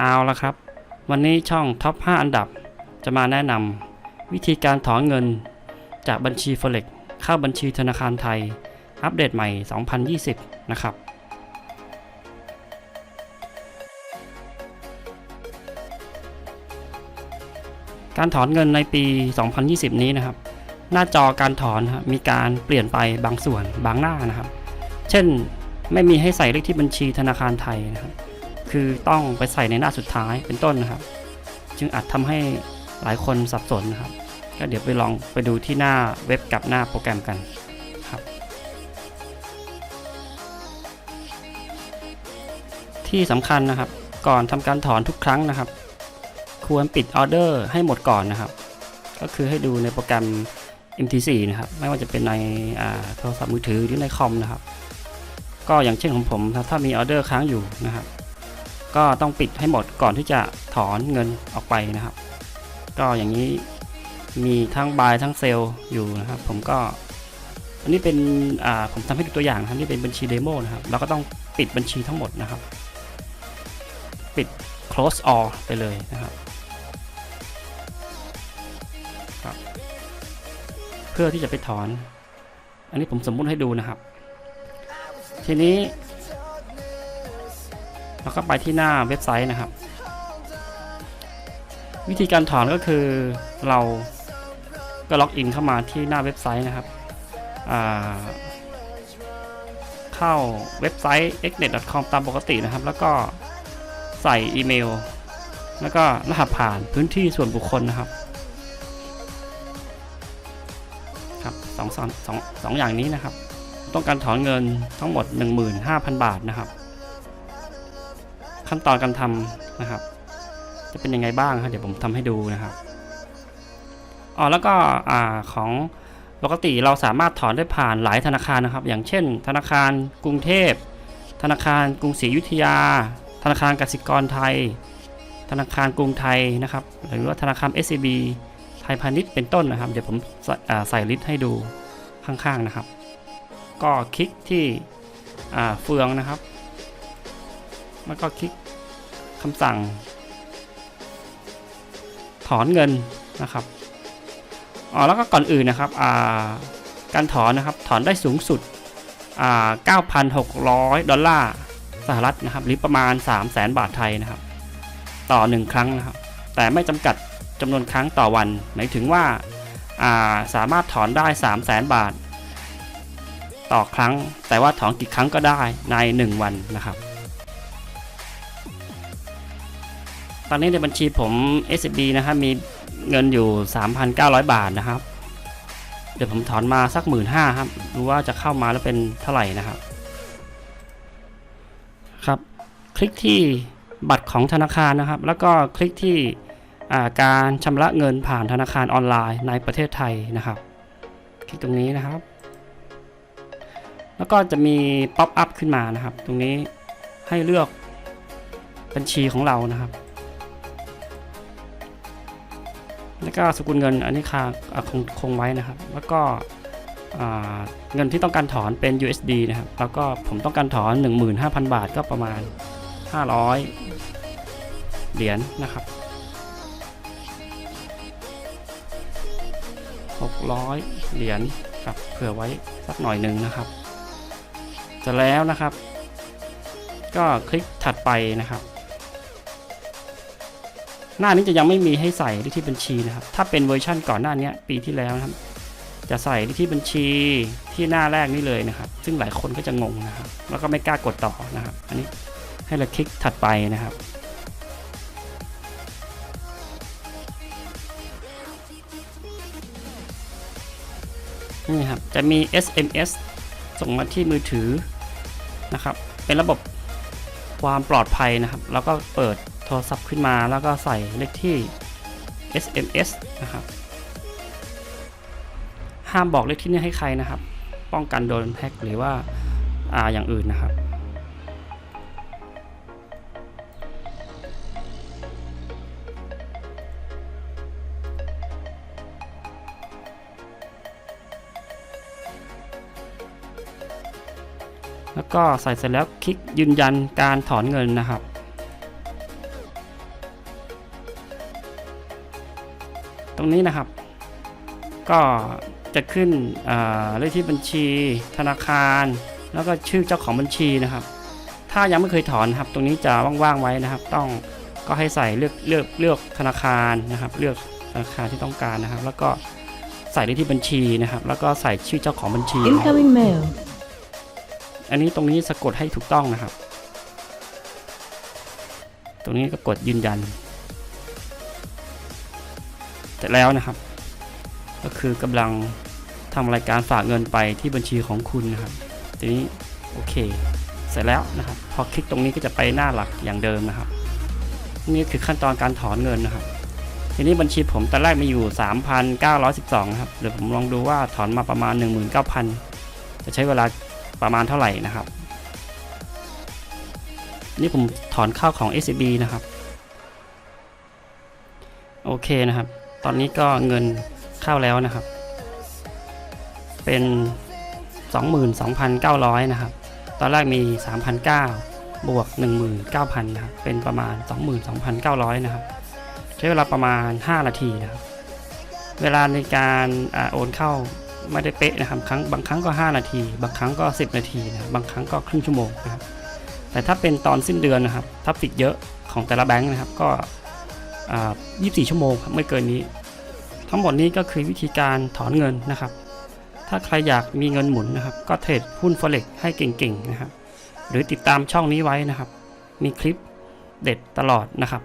เอาละครับ วันนี้ช่องท็อป 5 อันดับ จะมาแนะนำวิธีการถอนเงิน จากบัญชี Forex เข้าบัญชีธนาคารไทย อัปเดตใหม่ 2020 นะครับ การถอนเงินในปี 2020 นี้นะครับ หน้าจอการถอนครับมีการเปลี่ยนไปบางส่วนบางหน้านะครับ เช่นไม่มีให้ใส่เลขที่บัญชีธนาคารไทยนะครับ คือต้องไปใส่ในหน้าสุดท้ายเป็นต้นนะครับ จึงอาจทำให้หลายคนสับสนนะครับ ก็เดี๋ยวไปลองไปดูที่หน้าเว็บกับหน้าโปรแกรมกันครับ ที่สำคัญนะครับ ก่อนทำการถอนทุกครั้งนะครับ ควรปิดออเดอร์ให้หมดก่อนนะครับ ก็คือให้ดูในโปรแกรม MT4 นะครับ ไม่ว่าจะเป็นในโทรศัพท์มือถือหรือในคอมนะครับ ก็อย่างเช่นของผมถ้ามีออเดอร์ค้างอยู่นะครับ ก็ต้องปิดให้หมดก่อนที่จะถอนเงินออกไปนะครับ ก็อย่างนี้มีทั้งบายทั้งเซลล์อยู่นะครับ ผมก็อันนี้เป็นผมทำให้ดูตัวอย่างนะครับนี่เป็นบัญชีเดโมนะครับเราก็ต้องปิดบัญชีทั้งหมดนะครับ ปิด close all ไปเลยนะครับครับ เพื่อที่จะไปถอน อันนี้ผมสมมุติให้ดูนะครับ ทีนี้ เราก็ไปที่หน้าเว็บไซต์นะครับ วิธีการถอนก็คือเราก็ล็อกอินเข้ามาที่หน้าเว็บไซต์นะครับ เข้าเว็บไซต์ xnet.com ตามปกตินะครับ แล้วก็ใส่อีเมล แล้วก็รหัสผ่านพื้นที่ส่วนบุคคลนะครับ ครับสองสองสองสองอย่างนี้นะครับ ต้องการถอนเงินทั้งหมด 15,000 บาทนะครับ ขั้นตอนการทำนะครับ จะเป็นยังไงบ้างครับเดี๋ยวผมทำให้ดูนะครับอ๋อแล้วก็อ่าของปกติเราสามารถถอนได้ผ่านหลายธนาคารนะครับ อย่างเช่น ธนาคารกรุงเทพ ธนาคารกรุงศรีอยุธยา ธนาคารกสิกรไทย ธนาคารกรุงไทยนะครับ หรือว่าธนาคาร SCB ไทยพาณิชย์เป็นต้นนะครับ เดี๋ยวผมใส่ใสลิสต์ให้ดูข้างๆนะครับ ก็คลิกที่เฟืองนะครับ แล้วก็คลิกคำสั่ง ถอนเงินนะครับอ๋อแล้วก็ก่อนอื่นนะครับการถอนนะครับถอนได้สูงสุด 9,600 ดอลลาร์สหรัฐนะครับ หรือประมาณ 3 0 0แสนบาทไทยนะครับ ต่อ 1 ครั้งนะครับ แต่ไม่จำกัดจำนวนครั้งต่อวัน หมายถึงว่าาสามารถถอนได้ 3 0 0แสนบาท ต่อครั้ง แต่ว่าถอนกี่ครั้งก็ได้ใน 1 วันนะครับ ตอนนี้ในบัญชีผม SB นะครับมีเงินอยู่ 3,900 บาทนะครับ เดี๋ยวผมถอนมาสักหมื่นห้าครับดูว่าจะเข้ามาแล้วเป็นเท่าไหร่นะครับ ครับ คลิกที่บัตรของธนาคารนะครับ แล้วก็คลิกที่การชำระเงินผ่านธนาคารออนไลน์ในประเทศไทยนะครับ คลิกตรงนี้นะครับ แล้วก็จะมีป๊อปอัพขึ้นมานะครับ ตรงนี้ให้เลือกบัญชีของเรานะครับ แล้วก็สกุลเงินอันนี้ค่ะคงคงไว้นะครับ แล้วก็เงินที่ต้องการถอนเป็น USD นะครับ แล้วก็ผมต้องการถอน 15,000 บาทก็ประมาณ 500 เหรียญนะครับ 600 เหรียญครับเผื่อไว้สักหน่อยหนึ่งนะครับเสร็จแล้วนะครับ ก็คลิกถัดไปนะครับ หน้านี้จะยังไม่มีให้ใส่เลขที่บัญชีนะครับ ถ้าเป็นเวอร์ชั่นก่อนหน้านี้ปีที่แล้วนะครับ จะใส่เลขที่บัญชีที่หน้าแรกนี่เลยนะครับ ซึ่งหลายคนก็จะงงนะครับ แล้วก็ไม่กล้ากดต่อนะครับ อันนี้ให้เราคลิกถัดไปนะครับนี่ครับ จะมี SMS ส่งมาที่มือถือนะครับ เป็นระบบความปลอดภัยนะครับ แล้วก็เปิด โทรศัพท์ขึ้นมาแล้วก็ใส่เลขที่ SMS นะครับ ห้ามบอกเลขที่นี่ให้ใครนะครับ ป้องกันโดนแฮ็กหรือว่าอ่าอย่างอื่นนะครับ แล้วก็ใส่เสร็จแล้วคลิกยืนยันการถอนเงินนะครับ รงนี้นะครับ ก็จะขึ้นเลขที่บัญชีธนาคาร แล้วก็ชื่อเจ้าของบัญชีนะครับ ถ้ายังไม่เคยถอนครับ ตรงนี้จะว่างๆไว้นะครับ ต้องก็ให้ใส่เลือกเลือกเลือกธนาคารนะครับ เลือกธนาคารที่ต้องการนะครับ แล้วก็ใส่เลขที่บัญชีนะครับ แล้วก็ใส่ชื่อเจ้าของบัญชี Incoming mail. อันนี้ตรงนี้สะกดให้ถูกต้องนะครับ ตรงนี้ก็กดยืนยัน เสร็จแล้วนะครับ ก็คือกำลังทำรายการฝากเงินไปที่บัญชีของคุณนะครับ ทีนี้โอเค เสร็จแล้วนะครับ พอคลิกตรงนี้ก็จะไปหน้าหลักอย่างเดิมนะครับ นี่คือขั้นตอนการถอนเงินนะครับ ทีนี้บัญชีผมตอนแรกมีอยู่ 3,912นะครับ เดี๋ยวผมลองดูว่าถอนมาประมาณ 19,000 จะใช้เวลาประมาณเท่าไหร่นะครับ นี่ผมถอนเข้าของ SCB นะครับ โอเคนะครับ ตอนนี้ก็เงินเข้าแล้วนะครับ เป็น 22,900 นะครับ ตอนแรกมี 3,900 บวก 19,000 นะครับ เป็นประมาณ 22,900 นะครับ ใช้เวลาประมาณ 5 นาทีนะครับ เวลาในการอาโอนเข้าไม่ได้เป๊ะนะครับครั้งบางครั้งก็ 5 นาที บางครั้งก็ 10 นาทีนะครับบางครั้งก็ครึ่งชั่วโมงนะครับแต่ถ้าเป็นตอนสิ้นเดือนนะครับทับฟิกเยอะของแต่ละแบงค์นะครับ ก็ 24 ชั่วโมงครับไม่เกินนี้ ทั้งหมดนี้ก็คือวิธีการถอนเงินนะครับ ถ้าใครอยากมีเงินหมุนนะครับ ก็เทรดหุ้นฟอเร็กให้เก่งๆนะครับ หรือติดตามช่องนี้ไว้นะครับ มีคลิปเด็ดตลอดนะครับ